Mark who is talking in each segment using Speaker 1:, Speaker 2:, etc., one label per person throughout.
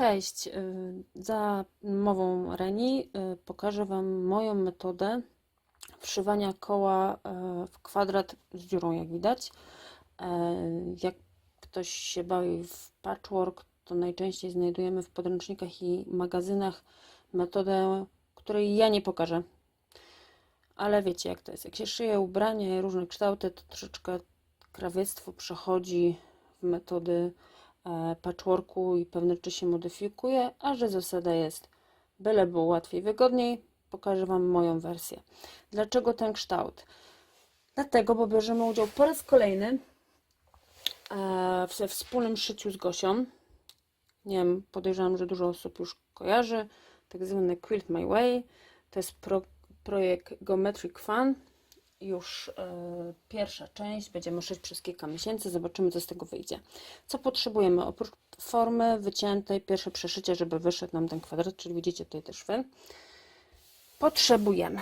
Speaker 1: Cześć, y, za mową Reni y, pokażę Wam moją metodę wszywania koła y, w kwadrat z dziurą, jak widać. E, Jak ktoś się bawi w patchwork, to najczęściej znajdujemy w podręcznikach i magazynach metodę, której ja nie pokażę. Ale wiecie jak to jest. Jak się szyje ubrania i różne kształty, to troszeczkę krawiectwo przechodzi w metody e, patchworku i pewne rzeczy się modyfikuje, a że zasada jest byle było łatwiej, wygodniej, pokażę Wam moją wersję. Dlaczego ten kształt? Dlatego, bo bierzemy udział po raz kolejny e, we wspólnym szyciu z Gosią. Nie wiem, podejrzewam, że dużo osób już kojarzy. Tak zwany Quilt My Way. To jest pro, projekt Geometric Fun. Już e, pierwsza część. Będziemy szyć przez kilka miesięcy. Zobaczymy, co z tego wyjdzie. Co potrzebujemy? Oprócz formy wyciętej, pierwsze przeszycie, żeby wyszedł nam ten kwadrat, czyli widzicie tutaj też wy. Potrzebujemy,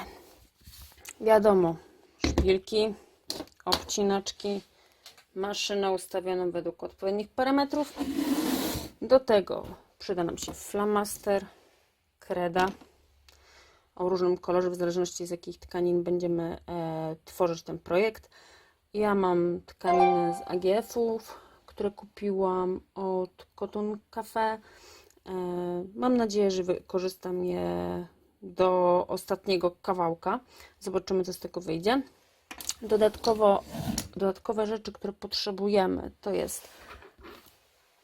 Speaker 1: wiadomo, szpilki, obcinaczki, maszynę ustawioną według odpowiednich parametrów. Do tego przyda nam się flamaster, kreda o różnym kolorze, w zależności z jakich tkanin będziemy e, tworzyć ten projekt. Ja mam tkaniny z AGF-ów, które kupiłam od Cotton Cafe. E, mam nadzieję, że wykorzystam je do ostatniego kawałka. Zobaczymy, co z tego wyjdzie. Dodatkowo, dodatkowe rzeczy, które potrzebujemy, to jest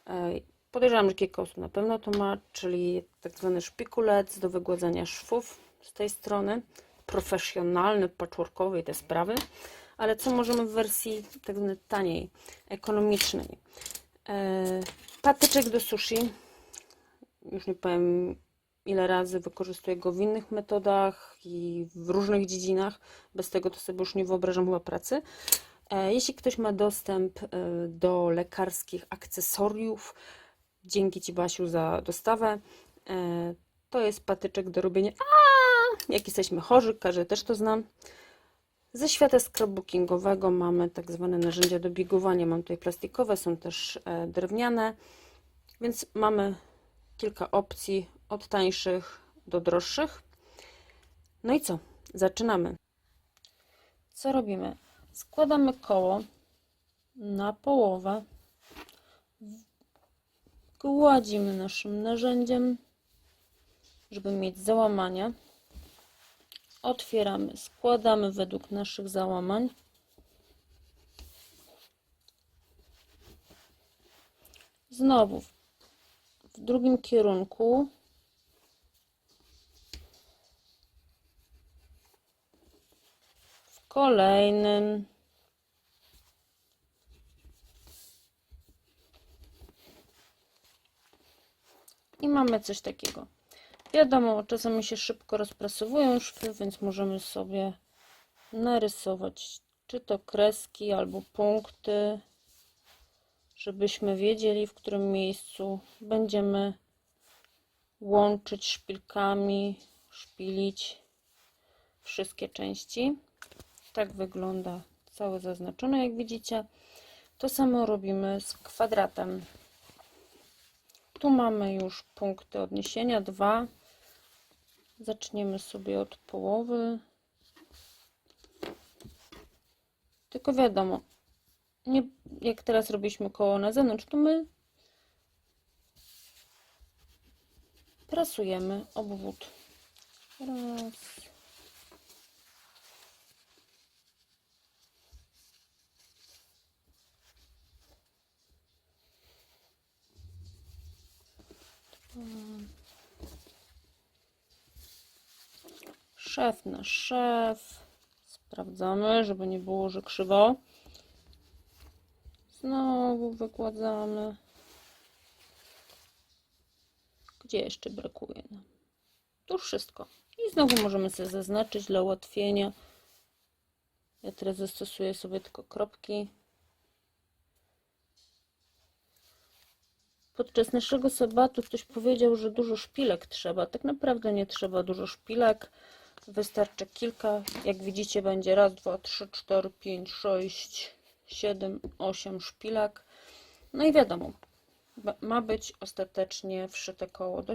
Speaker 1: e, podejrzewam, że osób na pewno to ma, czyli tak zwany szpikulec do wygładzania szwów z tej strony, profesjonalny, patchworkowy te sprawy, ale co możemy w wersji tak zwanej taniej, ekonomicznej. E, patyczek do sushi, już nie powiem ile razy wykorzystuję go w innych metodach i w różnych dziedzinach, bez tego to sobie już nie wyobrażam chyba pracy. E, Jeśli ktoś ma dostęp e, do lekarskich akcesoriów, dzięki Ci Basiu za dostawę, to jest patyczek do robienia, a jak jesteśmy chorzy, każdy też to znam. Ze świata scrapbookingowego mamy tak zwane narzędzia do biegowania. Mam tutaj plastikowe, są też e, drewniane, więc mamy kilka opcji od tańszych do droższych. No i co? Zaczynamy. Co robimy? Składamy koło na połowę. Gładzimy naszym narzędziem, żeby mieć załamania. Otwieramy, składamy według naszych załamań. Znowu w drugim kierunku. W kolejnym. I mamy coś takiego. Wiadomo, czasami się szybko rozprasowują szwy, więc możemy sobie narysować czy to kreski albo punkty, żebyśmy wiedzieli, w którym miejscu będziemy łączyć szpilkami, szpilić wszystkie części. Tak wygląda całe zaznaczone, jak widzicie. To samo robimy z kwadratem. Tu mamy już punkty odniesienia, dwa. Zaczniemy sobie od połowy. Tylko wiadomo, nie, jak teraz robiliśmy koło na zewnątrz, to my prasujemy obwód. Raz. Szef na szef. Sprawdzamy, żeby nie było, że krzywo. Znowu wykładamy. Gdzie jeszcze brakuje nam? Już wszystko. I znowu możemy sobie zaznaczyć dla ułatwienia. Ja teraz zastosuję sobie tylko kropki. Podczas naszego sabatu ktoś powiedział, że dużo szpilek trzeba. Tak naprawdę nie trzeba dużo szpilek. Wystarczy kilka. Jak widzicie będzie raz, dwa, trzy, cztery, pięć, sześć, 7, 8 szpilek. No i wiadomo, Ma być ostatecznie wszyte koło do